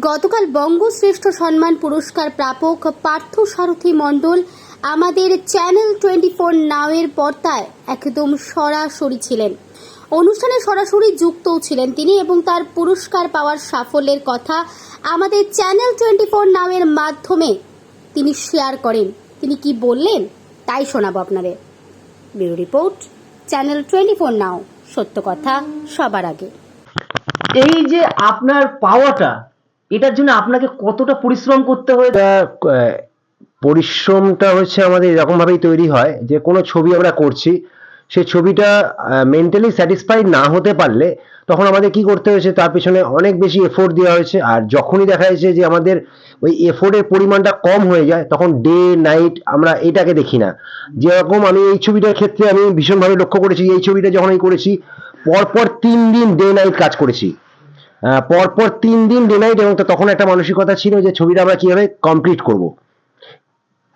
গতকাল বঙ্গশ্রেষ্ঠ সম্মান পুরস্কার প্রাপক পার্থ সারথী মণ্ডল আমাদের চ্যানেল টোয়েন্টি ফোর নাওয়ের পর্দায় একদম সরাসরি ছিলেন। অনুষ্ঠানে সরাসরি যুক্তও ছিলেন তিনি এবং তার পুরস্কার পাওয়ার সাফল্যের কথা আমাদের চ্যানেল টোয়েন্টি ফোর নাওয়ের মাধ্যমে তিনি শেয়ার করেন। তিনি কি বললেন? তাই শোনাবো আপনাদের। Bureau report, channel twenty four now, সত্য কথা সবার আগে। এই যে আপনার পাওয়াটা এটার জন্য আপনাকে কতটা পরিশ্রম করতে আহ, পরিশ্রমটা হচ্ছে আমাদের এরকম ভাবেই তৈরি হয় যে কোনো ছবি আমরা করছি সে ছবিটা মেন্টালি স্যাটিসফাইড না হতে পারলে তখন আমাদের কি করতে হয়েছে তার পেছনে অনেক বেশি এফোর্ট দেওয়া হয়েছে আর যখনই দেখা যাচ্ছে যে আমাদের ওই এফোর্টের পরিমাণটা কম হয়ে যায় তখন ডে নাইট আমরা এটাকে দেখি না। যেরকম আমি এই ছবিটার ক্ষেত্রে আমি ভীষণভাবে লক্ষ্য করেছি এই ছবিটা যখন আমি করেছি পরপর তিন দিন ডে নাইট কাজ করেছি। পরপর তিন দিন ডে নাইট এবং তখন একটা মানসিকতা ছিল যে ছবিটা আমরা কীভাবে কমপ্লিট করব।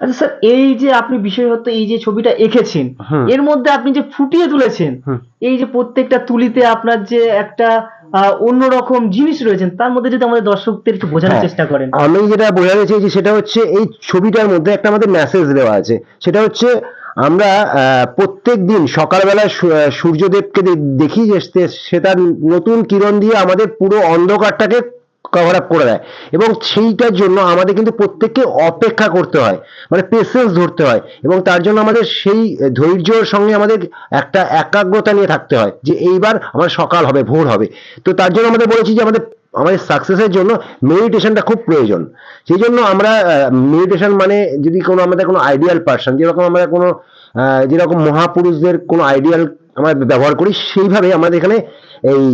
আচ্ছা স্যার এই যে আপনি বিশেষত এই যে ছবিটা এঁকেছেন এর মধ্যে আপনি যে ফুটিয়ে তুলেছেন এই যে প্রত্যেকটা তুলিতে আপনার যে একটা আহ, অন্যরকম জিনিস রয়েছেন তার মধ্যে যদি আমাদের দর্শকদের একটু বোঝানোর হ্যাঁ, চেষ্টা করেন। আমি যেটা বোঝাতে চেয়েছি সেটা হচ্ছে এই ছবিটার মধ্যে একটা আমাদের মেসেজ দেওয়া আছে। সেটা হচ্ছে আমরা প্রত্যেক দিন সকালবেলা সূর্যদেবকে দেখি যে সে- তার নতুন কিরণ দিয়ে আমাদের পুরো অন্ধকারটাকে কভার আপ করে দেয়। এবং সেইটার জন্য আমাদের কিন্তু প্রত্যেককে অপেক্ষা করতে হয় মানে পেশেন্স ধরতে হয়। এবং তার জন্য আমাদের সেই ধৈর্যর সঙ্গে আমাদের একটা একাগ্রতা নিয়ে থাকতে হয় যে এইবার আমার সকাল হবে, ভোর হবে। তো তার জন্য আমাদের বলেছি যে আমাদের আমাদের সাকসেসের জন্য মেডিটেশনটা খুব প্রয়োজন। সেই জন্য আমরা মেডিটেশন মানে যদি কোনো আমাদের কোনো আইডিয়াল পার্সন যেরকম আমরা কোনো যেরকম মহাপুরুষদের কোনো আইডিয়াল আমরা ব্যবহার করি, সেইভাবে আমাদের এখানে এই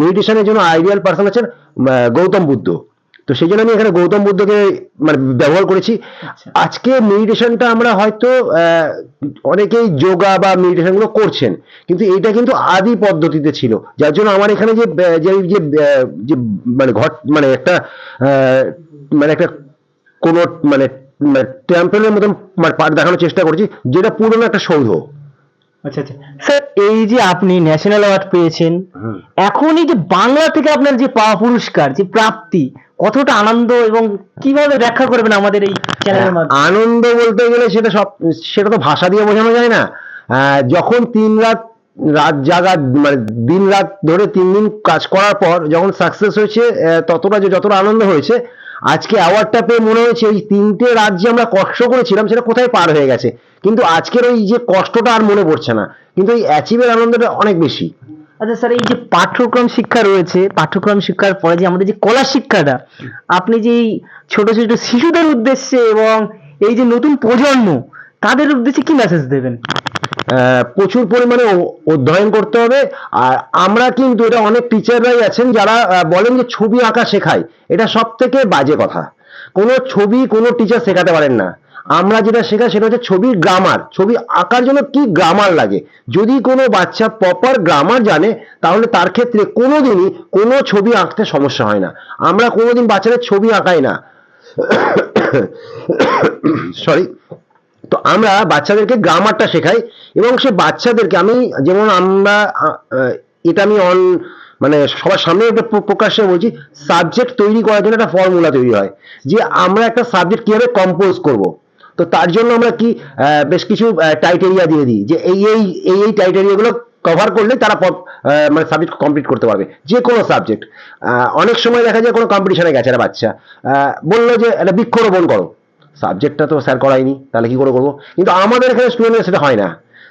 মেডিটেশনের জন্য আইডিয়াল পার্সন আছেন গৌতম বুদ্ধ। তো সেই জন্য আমি এখানে গৌতম বুদ্ধকে মানে ব্যবহার করেছি। আজকে মেডিটেশনটা আমরা হয়তো অনেকেই যোগা বা মেডিটেশনগুলো করছেন কিন্তু এটা কিন্তু আদি পদ্ধতিতে ছিল। যার জন্য আমার এখানে যে যে যে মানে ঘট মানে একটা মানে একটা কোনো মানে টেম্পলের মতন মানে পার্ট দেখানোর চেষ্টা করেছি যেটা পুরনো একটা সৌধ আচ্ছা আচ্ছা। স্যার এই যে আপনি ন্যাশনাল অ্যাওয়ার্ড পেয়েছেন এখন এই যে বাংলা থেকে আপনার যে পাওয়া পুরস্কার যে প্রাপ্তি কতটা আনন্দ এবং কীভাবে ব্যাখ্যা করবেন আমাদের এই চ্যানেলের মাধ্যমে? আনন্দ বলতে গেলে সেটা সব সেটা তো ভাষা দিয়ে বোঝানো যায় না। যখন তিন রাত রাত জাগা মানে দিন রাত ধরে তিন দিন কাজ করার পর যখন সাকসেস হয়েছে ততটা যে যতটা আনন্দ হয়েছে আজকে অ্যাওয়ার্ডটা পেয়ে মনে হয়েছে ওই তিনটে রাত যে আমরা কষ্ট করেছিলাম, সেটা কোথায় পার হয়ে গেছে। কিন্তু আজকের ওই যে কষ্টটা আর মনে পড়ছে না। কিন্তু এই অ্যাচিভের আনন্দটা অনেক বেশি। আচ্ছা স্যার এই যে পাঠ্যক্রম শিক্ষা রয়েছে, পাঠ্যক্রম শিক্ষার পরে যে আমাদের যে কলা শিক্ষাটা, আপনি যে এই ছোট ছোট শিশুদের উদ্দেশ্যে এবং এই যে নতুন প্রজন্ম, তাদের উদ্দেশ্যে কি মেসেজ দেবেন? প্রচুর পরিমাণে অধ্যয়ন করতে হবে। আর আমরা কিন্তু এটা অনেক টিচাররাই আছেন যারা বলেন যে ছবি আঁকা শেখায়। এটা সব থেকে বাজে কথা। কোনো ছবি কোনো টিচার শেখাতে পারেন না। আমরা যেটা শেখাই সেটা হচ্ছে ছবির গ্রামার ছবি আঁকার জন্য কি গ্রামার লাগে? যদি কোনো বাচ্চা প্রপার গ্রামার জানে, তাহলে তার ক্ষেত্রে কোনোদিনই কোনো ছবি আঁকতে সমস্যা হয় না। আমরা কোনোদিন বাচ্চাদের ছবি আঁকাই না। সরি তো আমরা বাচ্চাদেরকে গ্রামারটা শেখাই এবং সে বাচ্চাদেরকে আমি যেমন আমরা এটা আমি অন মানে সবার সামনে একটা প্রকাশ্যে বলছি সাবজেক্ট তৈরি করার জন্য একটা ফর্মুলা তৈরি হয় যে আমরা একটা সাবজেক্ট কীভাবে কম্পোজ করব। তো তার জন্য আমরা কি বেশ কিছু টাইটেরিয়া দিয়ে দিই যে এই এই এই এই টাইটেরিয়াগুলো কভার করলে তারা মানে সাবজেক্ট কমপ্লিট করতে পারবে, যে কোনো সাবজেক্ট অনেক সময় দেখা যায় কোনো কম্পিটিশনে গেছে একটা বাচ্চা বলল যে একটা বৃক্ষরোপণ করো। সাবজেক্টটা তো স্যার করায়নি, তাহলে কি করে করব? কিন্তু আমাদের এখানে স্টুডেন্টের সেটা হয় না।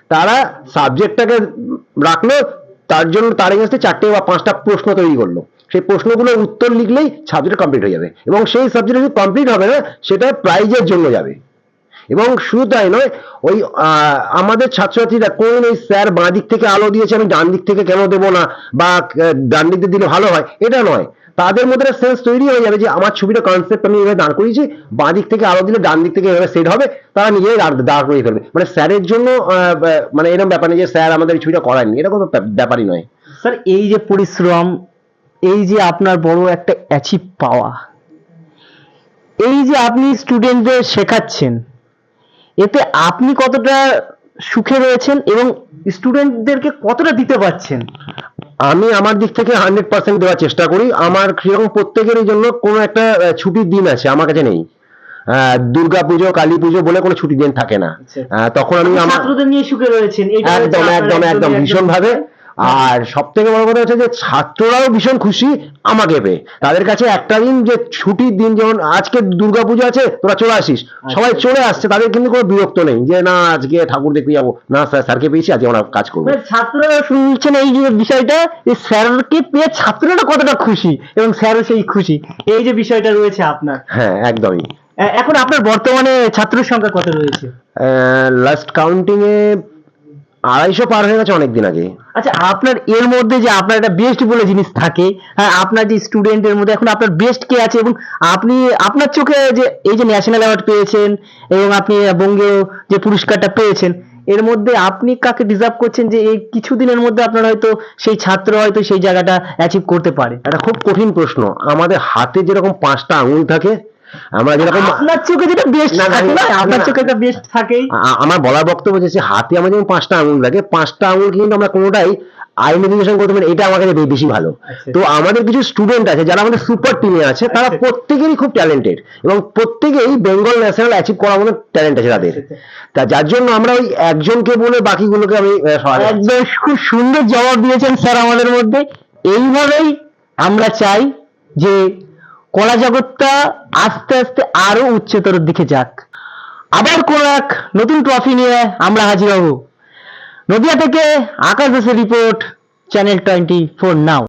তারা সাবজেক্টটাকে রাখল, তার জন্য তার এগেন্সে চারটে বা পাঁচটা প্রশ্ন তৈরি করল। সেই প্রশ্নগুলোর উত্তর লিখলেই সাবজেক্ট কমপ্লিট হয়ে যাবে। এবং সেই সাবজেক্ট যদি কমপ্লিট হবে না, সেটা প্রাইজের জন্য যাবে। এবং শুধু তাই নয়, ওই আমাদের ছাত্রছাত্রীরা কোন ওই স্যার বাঁ দিক থেকে আলো দিয়েছে, আমি ডান দিক থেকে কেন দেবো না? বা ডান দিক দিয়ে দিলে ভালো হয়? এটা নয়। তাদের মধ্যে সেন্স তৈরি হয়ে যাবে যে আমার ছবিটা কনসেপ্ট আমি এভাবে দাঁড় করিয়েছি বাঁ দিক থেকে আলো দিলে ডান দিক থেকে এভাবে সেট হবে, তারা নিজেই দাঁড় করিয়ে ফেলবে। মানে স্যারের জন্য মানে এরকম ব্যাপার নেই যে স্যার আমাদের ছবিটা করায়নি, এরকম ব্যাপ- ব্যাপারই নয়। স্যার এই যে পরিশ্রম, এই যে আপনার বড় একটা অ্যাচিভ পাওয়া, এই যে আপনি স্টুডেন্টদের শেখাচ্ছেন, এতে আপনি কতটা সুখে রয়েছেন এবং স্টুডেন্টদেরকে কতটা দিতে পারছেন? আমি আমার দিক থেকে হান্ড্রেড পার্সেন্ট দেওয়ার চেষ্টা করি। আমার সেরকম প্রত্যেকেরই জন্য কোনো একটা ছুটির দিন আছে আমার কাছে নেই। দুর্গা পুজো কালী পুজো বলে কোনো ছুটির দিন থাকে না। আচ্ছা। তখন আমি আমার ছাত্রদের নিয়ে সুখে রয়েছেন একদম একদম একদম ভীষণ ভাবে আর সব থেকে বড় কথা হচ্ছে যে ছাত্ররাও ভীষণ খুশি আমাকে পেয়ে। তাদের কাছে একটা দিন যে ছুটির দিন যেমন আজকে দুর্গাপুজো আছে তোরা চলে আসিস। সবাই চলে আসছে তাদের কিন্তু কোনো বিরক্ত নেই যে না আজকে ঠাকুর দেখতে যাব। না স্যার স্যারকে পেয়েছি আজকে আমরা কাজ করব। মানে ছাত্ররা শুনছেন এই যে বিষয়টা যে স্যারকে পেয়ে ছাত্ররা কতটা খুশি এবং স্যারও সেই খুশি। এই যে বিষয়টা রয়েছে আপনার। হ্যাঁ একদমই। এখন আপনার বর্তমানে ছাত্রের সংখ্যা কত রয়েছে? লাস্ট কাউন্টিং এ আড়াইশো পার হয়ে গেছে অনেকদিন আগে। আচ্ছা আপনার এর মধ্যে যে আপনার একটা বেস্ট বলে জিনিস থাকে হ্যাঁ আপনার যে স্টুডেন্টের মধ্যে এখন আপনার বেস্ট কে আছে? এবং আপনি আপনার চোখে যে এই যে ন্যাশনাল অ্যাওয়ার্ড পেয়েছেন এবং আপনি বঙ্গীয় যে পুরস্কারটা পেয়েছেন এর মধ্যে আপনি কাকে ডিজার্ভ করছেন যে এই কিছুদিনের মধ্যে আপনার হয়তো সেই ছাত্র হয়তো সেই জায়গাটা অ্যাচিভ করতে পারে? একটা খুব কঠিন প্রশ্ন। আমাদের হাতে যেরকম পাঁচটা আঙুল থাকে আমরা যেরকম আপনার চোখে যেটা বেস্ট থাকে না আপনার চোখে একটা বেস্ট থাকেই আমার বলার বক্তব্য যে হাতে আমার যেমন পাঁচটা আঙুল থাকে পাঁচটা আঙুল কিন্তু আমরা কোনোটাই আইডেন্টিফিকেশন করতে পারি এটা আমার কাছে বেশি ভালো আচ্ছা। তো আমাদের কিছু স্টুডেন্ট আছে যারা আমাদের সুপার টিমে আছে তারা আচ্ছা। প্রত্যেকেরই খুব ট্যালেন্টেড এবং প্রত্যেকেই বেঙ্গল ন্যাশনাল অ্যাচিভ করার মতো ট্যালেন্ট আছে তাদের আচ্ছা। তা যার জন্য আমরা ওই একজনকে বলে বাকিগুলোকে আমি। একদম খুব সুন্দর জবাব দিয়েছেন স্যার আমাদের মধ্যে এইভাবেই আমরা চাই যে কলা জগৎটা আস্তে আস্তে আরও উচ্চতর দিকে যাক। আবার কোন এক নতুন ট্রফি নিয়ে আমরা হাজির হব। নদিয়া থেকে আকাশ দাসের report channel twenty four now